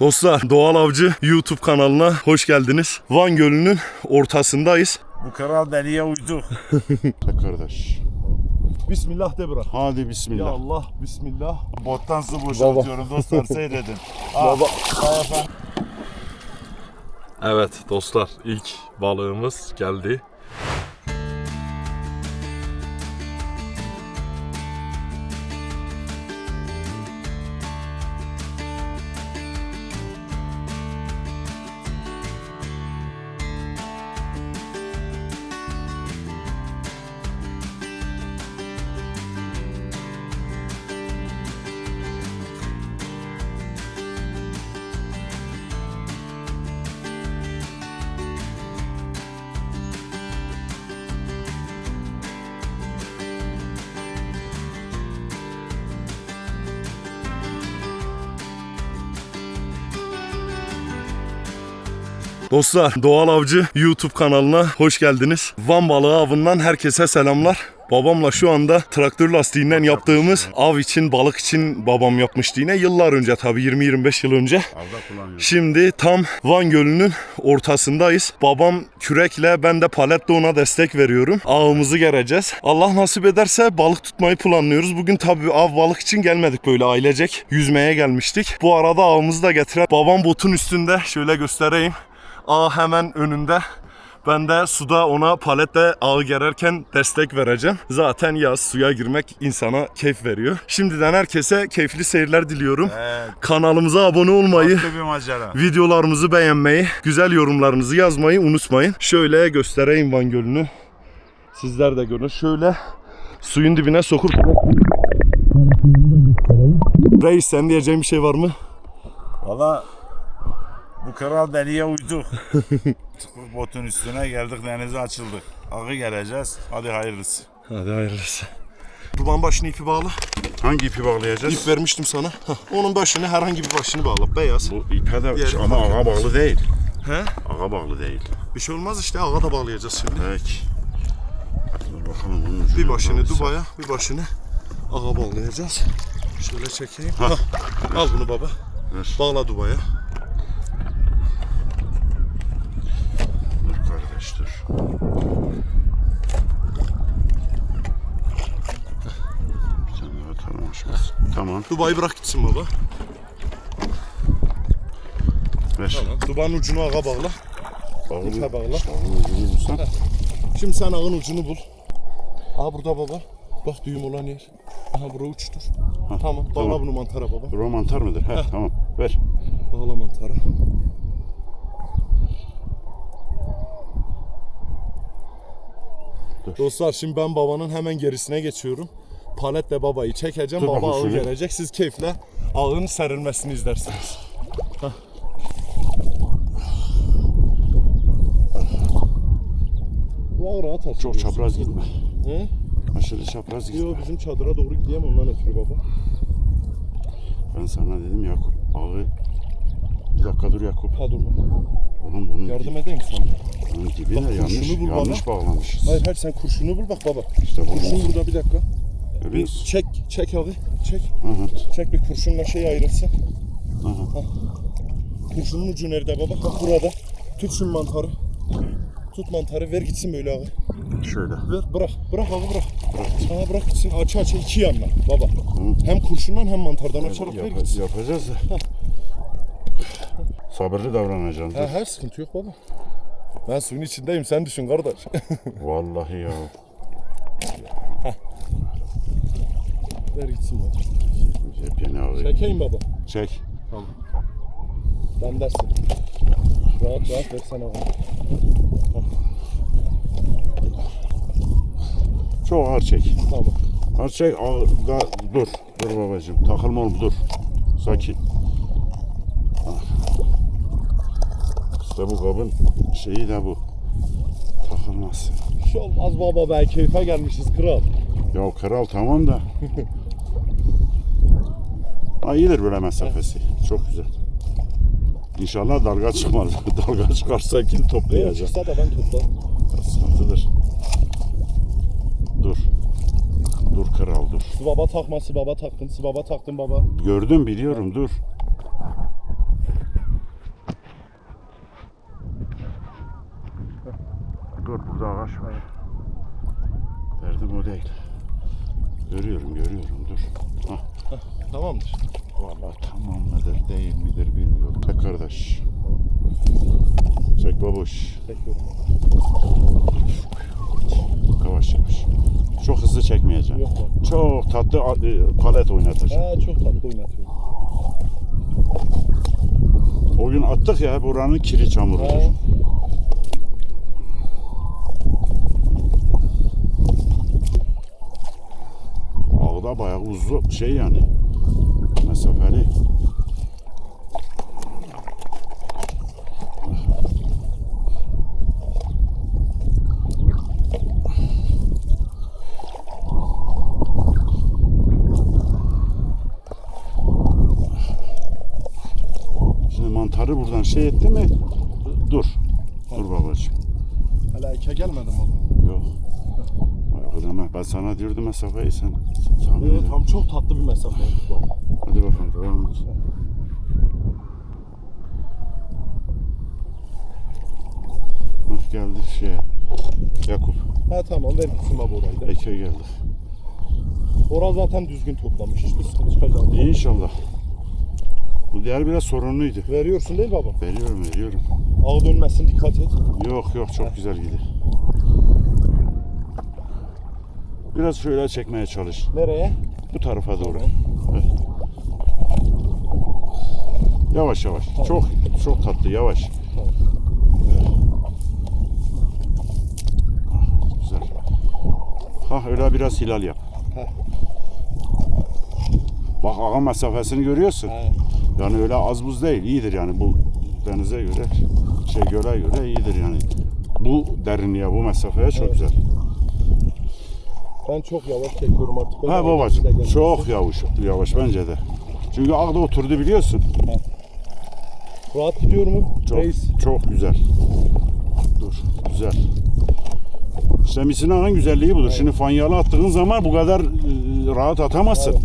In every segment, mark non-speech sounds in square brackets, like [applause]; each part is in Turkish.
Dostlar Doğal Avcı YouTube kanalına hoş geldiniz. Van Gölü'nün ortasındayız. Bu kral deliye uydu. [laughs] kardeş. Bismillah de bırak. Hadi Ya bismillah. Allah bismillah. Bottan su boşaltıyorum dostlar seyredin. [laughs] Baba. Efendim. Evet dostlar ilk balığımız geldi. Dostlar Doğal Avcı YouTube kanalına hoş geldiniz. Van balığı avından herkese selamlar. Babamla şu anda traktör lastiğinden yaptığımız av için, balık için babam yapmıştı yine yıllar önce tabii 20-25 yıl önce. Şimdi tam Van Gölü'nün ortasındayız. Babam kürekle ben de paletle ona destek veriyorum. Ağımızı gereceğiz. Allah nasip ederse balık tutmayı planlıyoruz. Bugün tabii av balık için gelmedik böyle ailecek. Yüzmeye gelmiştik. Bu arada ağımızı da getiren babam botun üstünde. Şöyle göstereyim. Ağ hemen önünde. Ben de suda ona paletle ağı gererken destek vereceğim. Zaten yaz suya girmek insana keyif veriyor. Şimdiden herkese keyifli seyirler diliyorum. Evet. Kanalımıza abone olmayı, videolarımızı beğenmeyi, güzel yorumlarınızı yazmayı unutmayın. Şöyle göstereyim Van Gölü'nü. Sizler de görün. Şöyle suyun dibine sokup Reis sen diyeceğin bir şey var mı? Valla bu kral deliye uydu. [laughs] Çıktık botun üstüne geldik denize açıldık. Ağı geleceğiz. Hadi hayırlısı. Hadi hayırlısı. Duman başını ipi bağla. Hangi ipi bağlayacağız? İp vermiştim sana. Hah, onun başını herhangi bir başını bağla. Beyaz. Bu ipe de Diğer- ama ağa bağlı değil. He? Ağa bağlı değil. Bir şey olmaz işte ağa da bağlayacağız şimdi. Peki. Dur bakalım onun ucunu Bir başını. Dubai'ye, bir başını ağa bağlayacağız. Şöyle çekeyim. Hah. Al bunu baba. Ver. Bağla Dubai'ye. Dur. Bir tane daha tanımışız. Tamam. Dubai bırak gitsin baba. Ver. Tamam. Dubai'nin ucunu ağa bağla. Bağlı. İpe bağla. İşte onun ucunu bulsan. Şimdi sen ağın ucunu bul. Aa burada baba. Bak düğüm olan yer. Aha buraya uçtur. tamam. Bağla tamam. bunu mantara baba. Dur o mantar mıdır? He, tamam. Ver. Bağla mantara. Dur. Dostlar şimdi ben babanın hemen gerisine geçiyorum. Paletle babayı çekeceğim. Dur Baba ağı gelecek. Siz keyifle ağın serilmesini izlersiniz. Bu ağı rahat açılıyor. Çok çapraz gitme. He? Aşırı çapraz gitme. Yok bizim çadıra doğru gideyim ondan ötürü baba. Ben sana dedim Yakup ağı dakika dur Yakup. Ha dur. Oğlum bunun, Yardım edeyim sana. bunun dibi Bak, de yanlış, kurşunu bul yanlış bağlamışız. Hayır hayır sen kurşunu bul bak baba. İşte bu Kurşun burada bir dakika. Bir görüyorsun. çek çek abi çek. Aha, Çek bir kurşunla şey ayrılsın. aha. Kurşunun ucu nerede baba? Bak burada. Tut şu mantarı. Tut mantarı ver gitsin böyle abi. Şöyle. Ver bırak. Bırak abi bırak. Bırak. bırak gitsin. Aç aç iki yandan baba. Hem kurşundan hem mantardan açarak ver gitsin. yapacağız da. Sabırlı davranacaksın. Ha, her sıkıntı yok baba. Ben suyun içindeyim sen düşün kardeş. [laughs] Vallahi ya. ver gitsin baba. Yepyeni ağı. Çekeyim baba. Çek. Ben dersin. Rahat rahat versene bana. Çok ağır çek. Tamam. Ağır çek. Ağır, dur. Dur babacığım. Takılma oğlum dur. Sakin. İşte bu kabın şeyi de bu. Takılmaz. Bir şey olmaz baba be keyfe gelmişiz kral. Ya kral tamam da. [laughs] Ha iyidir böyle mesafesi. Çok güzel. İnşallah dalga çıkmaz. [laughs] dalga çıkarsa kim Yok toplayacak? çıksa da ben toplarım. Sıkıntıdır. Dur. Dur kral dur. Baba takması baba taktın, baba taktın baba. Gördüm biliyorum dur. Derdim o değil. Görüyorum görüyorum dur. Hah. Tamamdır. Vallahi tamam mıdır değil midir bilmiyorum. Çek kardeş. Çek babuş. Çekiyorum. Yavaş yavaş. Çok hızlı çekmeyeceğim. Yok lan. Çok tatlı e, palet oynatacağım. Ha çok tatlı oynatıyor. O gün attık ya buranın kiri çamurudur. Ha. Ağda bayağı uzun şey yani. Mesafeli. Şimdi mantarı buradan şey etti mi? Dur. Dur babacığım. Hala eke gelmedim oğlum. Yok. Ay. Ben sana diyordum mesafeyi sen tahmin Evet, tam çok tatlı bir mesafe. Hadi bakalım devam et. Bak geldi şeye. Yakup. Ha tamam ver gitsin baba orayı da. Eke geldi. Orası zaten düzgün toplamış. Hiçbir sıkıntı çıkacak. değil. İnşallah. Bu diğer biraz sorunluydu. Veriyorsun değil baba? Veriyorum veriyorum. Ağı dönmesin dikkat et. Yok yok çok güzel gidiyor. Biraz şöyle çekmeye çalış. Nereye? Bu tarafa doğru. Tamam. Evet. Yavaş yavaş. Çok çok tatlı yavaş. Tamam. Ah, Güzel. Ha öyle biraz hilal yap. Heh. Bak ağa mesafesini görüyorsun. Ha. Yani öyle az buz değil. iyidir yani bu denize göre, şey göle göre iyidir yani. Bu derinliğe, bu mesafeye çok Evet. güzel. Ben çok yavaş çekiyorum artık. Ha babacığım çok yavaş, yavaş bence de. Çünkü ağda oturdu biliyorsun. Rahat gidiyor mu? Çok, Reis. çok güzel. Dur, güzel. İşte misinanın güzelliği budur. Şimdi fanyalı attığın zaman bu kadar e, rahat atamazsın.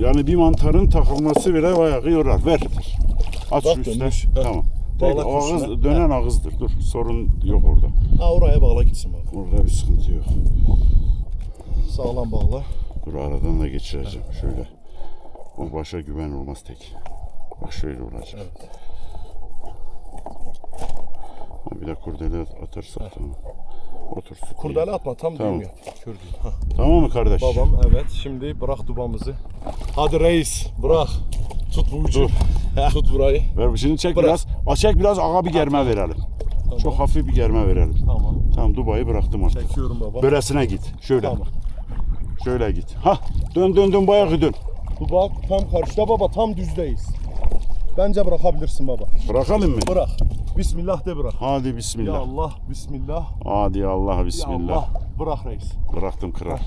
Yani bir mantarın takılması bile bayağı yorar. Ver. Aç Bak şu üstüne. dönmüş. Tamam. Tek o ağız, dönen ağızdır. Dur sorun yok orada. Ha oraya bağla gitsin. Orada bir sıkıntı yok. Sağlam bağla. Dur aradan da geçireceğim. Şöyle. O başa güven olmaz tek. Bak şöyle olacak. Ha, Bir de kurdele atarsak tamam. Otursun. Kurdele atma tam Tamam. düğüm yap. Tamam mı kardeş? Babam evet şimdi bırak dubamızı. Hadi reis bırak. Tut bu ucu. Tut burayı. Ver şimdi çek Bırak. biraz. Açak biraz ağa bir germe verelim. Çok hafif bir germe verelim. Tamam. Tamam Dubai'yi bıraktım artık. Çekiyorum baba. Böylesine git. Şöyle. Tamam. Şöyle git. Ha dön dön dön bayağı dön. Bu bak tam karşıda baba tam düzdeyiz. Bence bırakabilirsin baba. Bırakalım mı? Bırak. Bismillah de bırak. Hadi Ya bismillah. Allah bismillah. Hadi Allah Ya bismillah. Allah. Bırak reis. Bıraktım kral.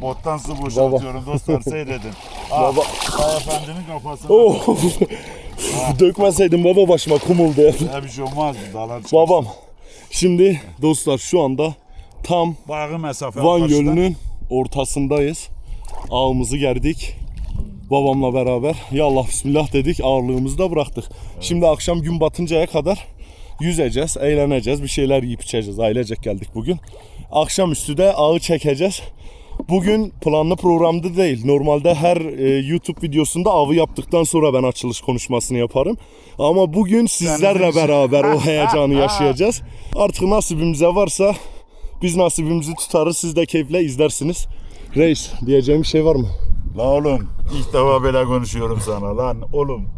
Bottan su boşaltıyorum dostlar seyredin. [laughs] Baba. Ay efendinin kafasına. Oh. [laughs] Dökmeseydin baba başıma kum oldu ya. Ya bir şey olmaz. Dalar. Babam. Şimdi dostlar şu anda tam Bayağı mesafe. Van karşıdan. Gölü'nün ortasındayız. Ağımızı gerdik. Babamla beraber ya Allah bismillah dedik ağırlığımızı da bıraktık. Şimdi akşam gün batıncaya kadar yüzeceğiz, eğleneceğiz, bir şeyler yiyip içeceğiz. Ailecek geldik bugün. Akşamüstü de ağı çekeceğiz. Bugün planlı programda değil. Normalde her e, YouTube videosunda avı yaptıktan sonra ben açılış konuşmasını yaparım. Ama bugün sizlerle beraber o [laughs] heyecanı yaşayacağız. Artık nasibimize varsa biz nasibimizi tutarız. Siz de keyifle izlersiniz. Reis diyeceğim bir şey var mı? La oğlum ilk defa böyle konuşuyorum sana lan oğlum.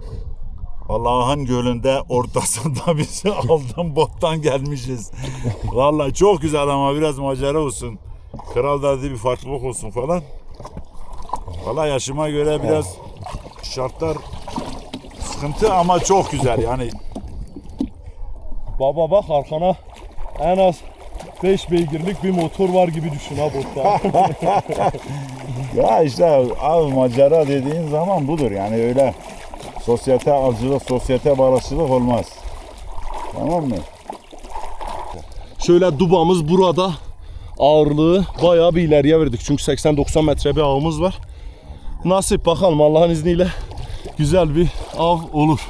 Allah'ın gölünde ortasında [laughs] bizi aldın bottan gelmişiz. Vallahi çok güzel ama biraz macera olsun. Kral dedi bir farklılık olsun falan. Valla yaşıma göre biraz şartlar sıkıntı ama çok güzel yani. Baba bak arkana en az 5 beygirlik bir motor var gibi düşün ha botta. [laughs] Ya işte abi macera dediğin zaman budur yani öyle sosyete avcılık, sosyete balıkçılık olmaz. Tamam mı? Şöyle dubamız burada ağırlığı bayağı bir ileriye verdik. Çünkü 80-90 metre bir ağımız var. Nasip bakalım Allah'ın izniyle güzel bir av olur.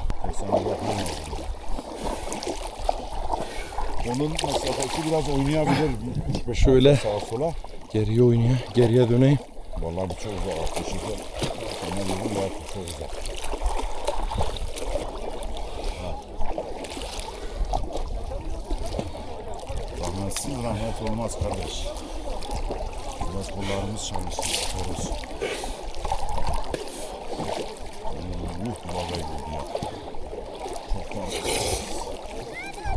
Onun mesafesi biraz oynayabilir. 3-5 Şöyle. sağa sola. Geriye oynuyor. Geriye döneyim. Vallahi bu çok uzak. 62. Sana dedim ya çok uzak. Rahmetsiz rahmet olmaz kardeş. Biraz kollarımız çalışsın. Korusun. Yuh bu babayı buldu ya. Çok da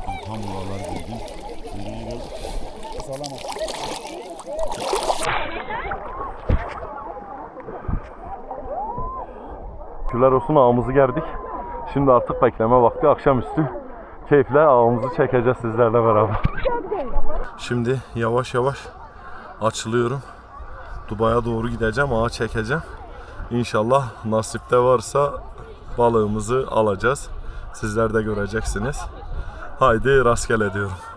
Ben tam buraları buldum. Nereye geldik? Salama. Şükürler olsun ağımızı gerdik. Şimdi artık bekleme vakti akşamüstü. Keyifle ağımızı çekeceğiz sizlerle beraber. Şimdi yavaş yavaş açılıyorum. Dubai'ye doğru gideceğim, ağa çekeceğim. İnşallah nasipte varsa balığımızı alacağız. Sizler de göreceksiniz. Haydi rastgele diyorum.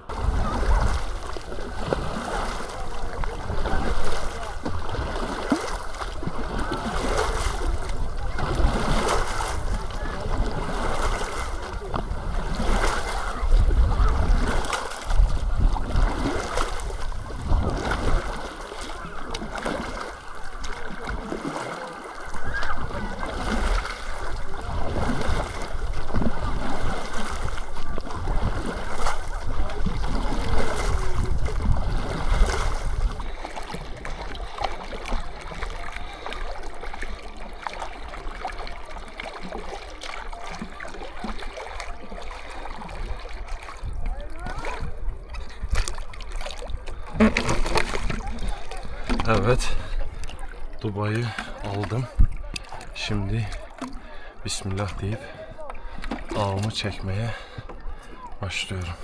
Evet. Dubai'yi aldım. Şimdi Bismillah deyip ağımı çekmeye başlıyorum.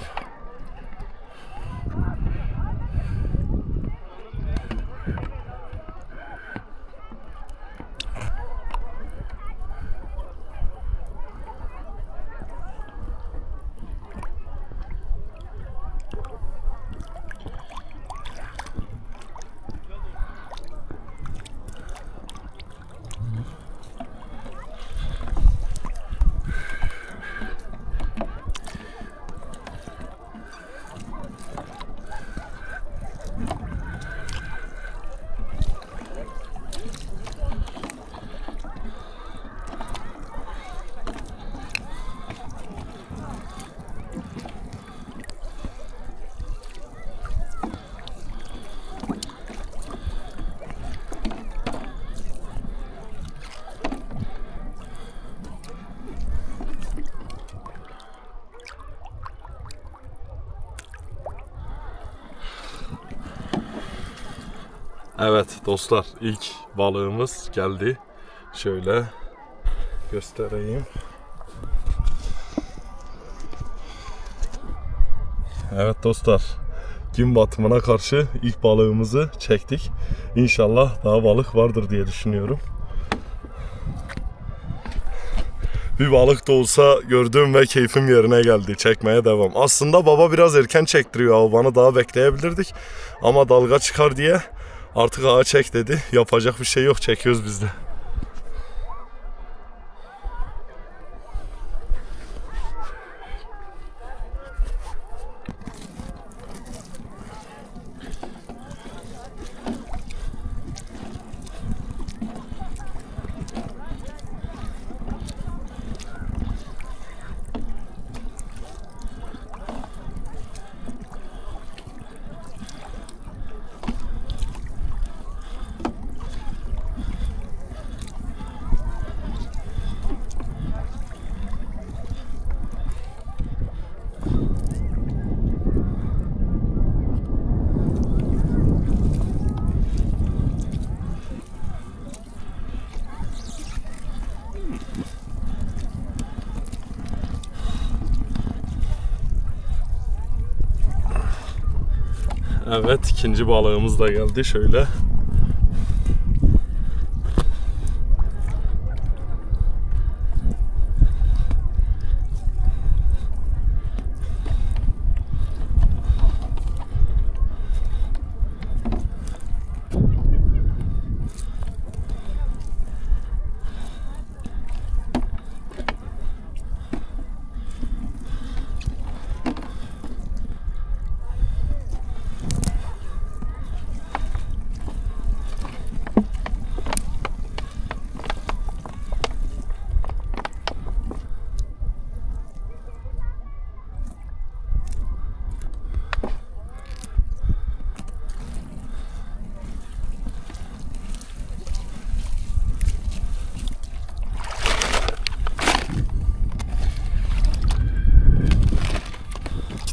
Evet dostlar ilk balığımız geldi. Şöyle göstereyim. Evet dostlar gün batımına karşı ilk balığımızı çektik. İnşallah daha balık vardır diye düşünüyorum. Bir balık da olsa gördüm ve keyfim yerine geldi. Çekmeye devam. Aslında baba biraz erken çektiriyor avbanı daha bekleyebilirdik. Ama dalga çıkar diye artık ağa çek dedi. Yapacak bir şey yok çekiyoruz biz de. Evet ikinci balığımız da geldi şöyle.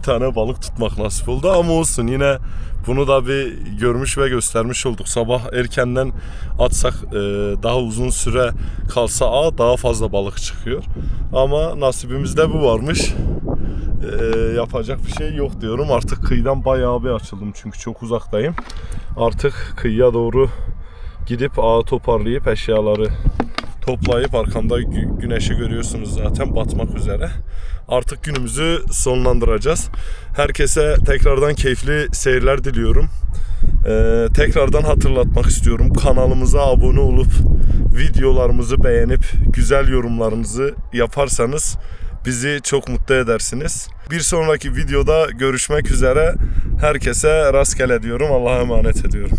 Tane balık tutmak nasip oldu ama olsun yine bunu da bir görmüş ve göstermiş olduk. Sabah erkenden atsak e, daha uzun süre kalsa ağ daha fazla balık çıkıyor. Ama nasibimizde bu varmış. E, yapacak bir şey yok diyorum. Artık kıyıdan bayağı bir açıldım çünkü çok uzaktayım. Artık kıyıya doğru gidip ağı toparlayıp eşyaları toplayıp arkamda gü- güneşi görüyorsunuz zaten batmak üzere. Artık günümüzü sonlandıracağız. Herkese tekrardan keyifli seyirler diliyorum. Ee, tekrardan hatırlatmak istiyorum. Kanalımıza abone olup videolarımızı beğenip güzel yorumlarınızı yaparsanız bizi çok mutlu edersiniz. Bir sonraki videoda görüşmek üzere. Herkese rastgele diyorum. Allah'a emanet ediyorum.